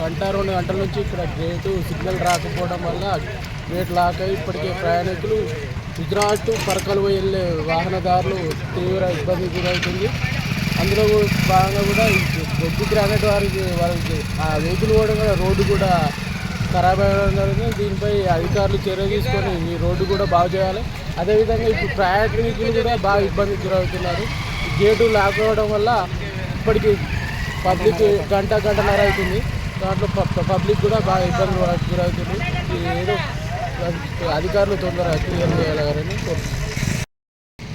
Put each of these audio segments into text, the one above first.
గంట రెండు గంటల నుంచి ఇక్కడ గేటు సిగ్నల్ రాకపోవడం వల్ల గేట్ లాక్ అయి ఇప్పటికే ప్రయాణికులు గుజరాత్ పరకలు వెళ్ళే వాహనదారులు తీవ్ర ఇబ్బంది గురవుతుంది అందులో భాగంగా కూడా బొగ్గు గ్రానైట్ వారికి వారికి ఆ వెహికల్ కూడా కూడా రోడ్డు కూడా ఖరాబ్ అవ్వడం జరిగింది. దీనిపై అధికారులు చర్య తీసుకొని ఈ రోడ్డు కూడా బాగు చేయాలి. అదేవిధంగా ఇప్పుడు ప్రయాణికులు కూడా బాగా ఇబ్బందికి గురవుతున్నారు. గేటు లాక్ అవ్వడం వల్ల ఇప్పటికి పబ్లిక్ గంట గంటన్నర అవుతుంది. దాంట్లో పబ్లిక్ కూడా బాగా ఇబ్బంది గురవుతుంది. ఏదో అధికారులు తొందరగా క్లియర్ చేయగలరని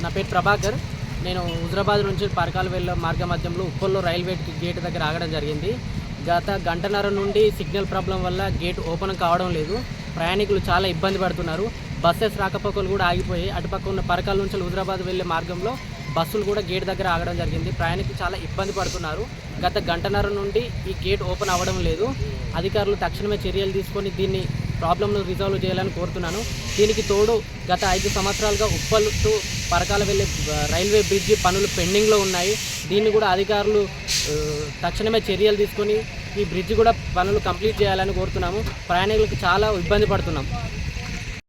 నా పేరు ప్రభాకర్. నేను హుజరాబాద్ నుంచి పరకాలు వెళ్ళే మార్గ మధ్యంలో ఉప్పల్లో రైల్వే గేట్ దగ్గర ఆగడం జరిగింది. గత గంటన్నర నుండి సిగ్నల్ ప్రాబ్లం వల్ల గేట్ ఓపెన్ కావడం లేదు. ప్రయాణికులు చాలా ఇబ్బంది పడుతున్నారు. బస్సెస్ రాకపోకలు కూడా ఆగిపోయి అటుపక్క ఉన్న పరకాల నుంచి హుజరాబాద్ వెళ్ళే మార్గంలో బస్సులు కూడా గేట్ దగ్గర ఆగడం జరిగింది. ప్రయాణికులు చాలా ఇబ్బంది పడుతున్నారు. గత గంటన్నర నుండి ఈ గేట్ ఓపెన్ అవ్వడం లేదు. అధికారులు తక్షణమే చర్యలు తీసుకొని దీన్ని ప్రాబ్లంను రిజాల్వ్ చేయాలని కోరుతున్నాను. దీనికి తోడు గత ఐదు సంవత్సరాలుగా ఉప్పల్ టు పరకాల వెళ్ళే రైల్వే బ్రిడ్జి పనులు పెండింగ్లో ఉన్నాయి. దీన్ని కూడా అధికారులు తక్షణమే చర్యలు తీసుకొని ఈ బ్రిడ్జి కూడా పనులు కంప్లీట్ చేయాలని కోరుతున్నాము. ప్రయాణికులకు చాలా ఇబ్బంది పడుతున్నాం.